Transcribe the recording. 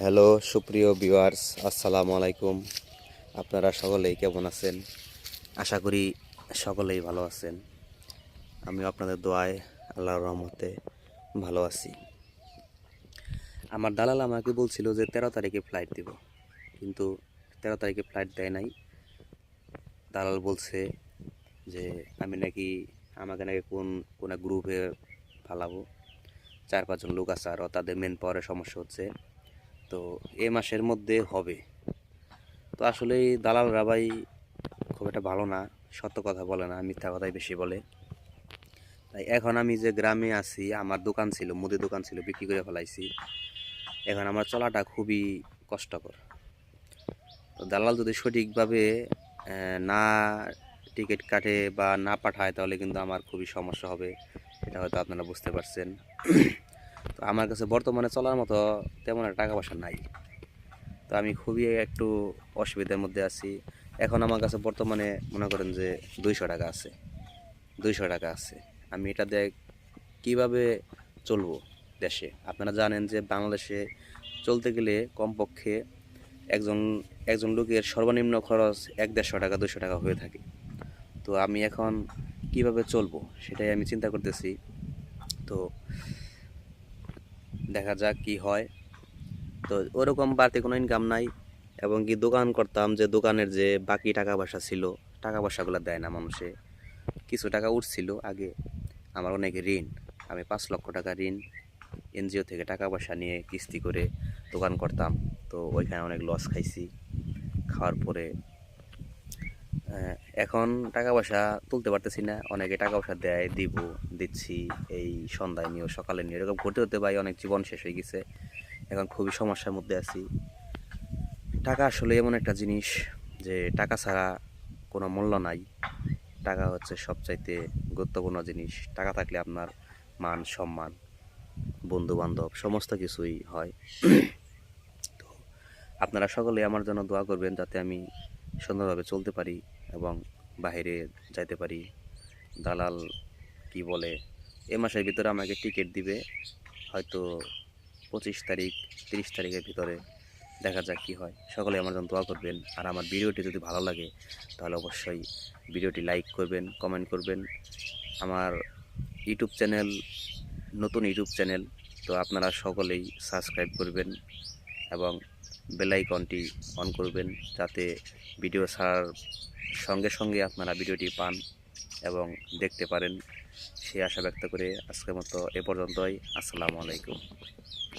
Hello সুপ্রিয় viewers আসসালামু আলাইকুম। আপনারা সকলেই কেমন আছেন? আশা করি সকলেই ভালো আছেন। আমি আপনাদের দোয়ায় আল্লাহর রহমতে ভালো আছি। আমার দালাল আমাকে বলছিল যে তেরো তারিখে ফ্লাইট দিব। কিন্তু তেরো তারিখে ফ্লাইট দেয় নাই। দালাল বলছে যে, আমি নাকি, আমাকে নাকি কোন কোন গ্রুপে ফালাবো। চার পাঁচজন লোক আছে আরও তাদের মেন পাওয়ারের সমস্যা হচ্ছে। তো এ মাসের মধ্যে হবে। তো আসলে দালাল রাবাই খুব একটা ভালো না, সত্য কথা বলে না, মিথ্যা কথাই বেশি বলে। তাই এখন আমি যে গ্রামে আছি, আমার দোকান ছিল মুদি দোকান ছিল, বিক্রি করে ফেলাইছি। এখন আমার চলাটা খুবই কষ্টকর। তো দালাল যদি সঠিকভাবে না টিকিট কাটে বা না পাঠায়, তাহলে কিন্তু আমার খুবই সমস্যা হবে। এটা হয়তো আপনারা বুঝতে পারছেন। তো আমার কাছে বর্তমানে চলার মতো তেমন একটা টাকা পয়সা নাই। তো আমি খুবই একটু অসুবিধার মধ্যে আছি। এখন আমার কাছে বর্তমানে মনে করেন যে দুইশো টাকা আছে। দুইশো টাকা আছে। আমি এটা দিয়ে কীভাবে চলবো দেশে? আপনারা জানেন যে বাংলাদেশে চলতে গেলে কমপক্ষে একজন একজন লোকের সর্বনিম্ন খরচ এক দেড়শো টাকা দুশো টাকা হয়ে থাকে। তো আমি এখন কীভাবে চলবো সেটাই আমি চিন্তা করতেছি। তো দেখা যাক কি হয়। তো ওরকম বাড়তি কোনো ইনকাম নাই এবং কি দোকান করতাম যে দোকানের যে বাকি টাকা পয়সা ছিল, টাকা পয়সাগুলো দেয় না মানুষে। কিছু টাকা উঠছিল আগে, আমার অনেক ঋণ। আমি পাঁচ লক্ষ টাকা ঋণ এনজিও থেকে টাকা পয়সা নিয়ে কিস্তি করে দোকান করতাম। তো ওইখানে অনেক লস খাইছি। খাওয়ার পরে এখন টাকা পয়সা তুলতে পারতেছি না। অনেকে টাকা পয়সা দেয়, দিব, দিচ্ছি, এই সন্ধ্যায় নিয়েও সকালে নিয়ে, এরকম ঘটতে হতে ভাই অনেক জীবন শেষ হয়ে গেছে। এখন খুবই সমস্যার মধ্যে আছি। টাকা আসলে এমন একটা জিনিস যে টাকা ছাড়া কোনো মূল্য নাই। টাকা হচ্ছে সবচাইতে গুরুত্বপূর্ণ জিনিস। টাকা থাকলে আপনার মান, সম্মান বন্ধু বান্ধব সমস্ত কিছুই হয়। তো আপনারা সকলে আমার জন্য দোয়া করবেন যাতে আমি সুন্দরভাবে চলতে পারি। এবং বাইরে যাইতে পারি। দালাল কি বলে? এ মাসের ভিতরে আমাকে টিকিট দিবে, হয়তো পঁচিশ তারিখ, তিরিশ তারিখের ভিতরে। দেখা যাক কি হয়। সকলে আমার জন্য দোয়া করবেন। আর আমার ভিডিওটি যদি ভালো লাগে, তাহলে অবশ্যই ভিডিওটি লাইক করবেন কমেন্ট করবেন। আমার ইউটিউব চ্যানেল, নতুন ইউটিউব চ্যানেল, তো আপনারা সকলেই সাবস্ক্রাইব করবেন এবং বেল আইকনটি অন করবেন যাতে ভিডিও ছাড়ার সঙ্গে সঙ্গে আপনারা ভিডিওটি পান এবং দেখতে পারেন। সেই আশা ব্যক্ত করে আজকের মতো এ পর্যন্তই। আসসালামু আলাইকুম।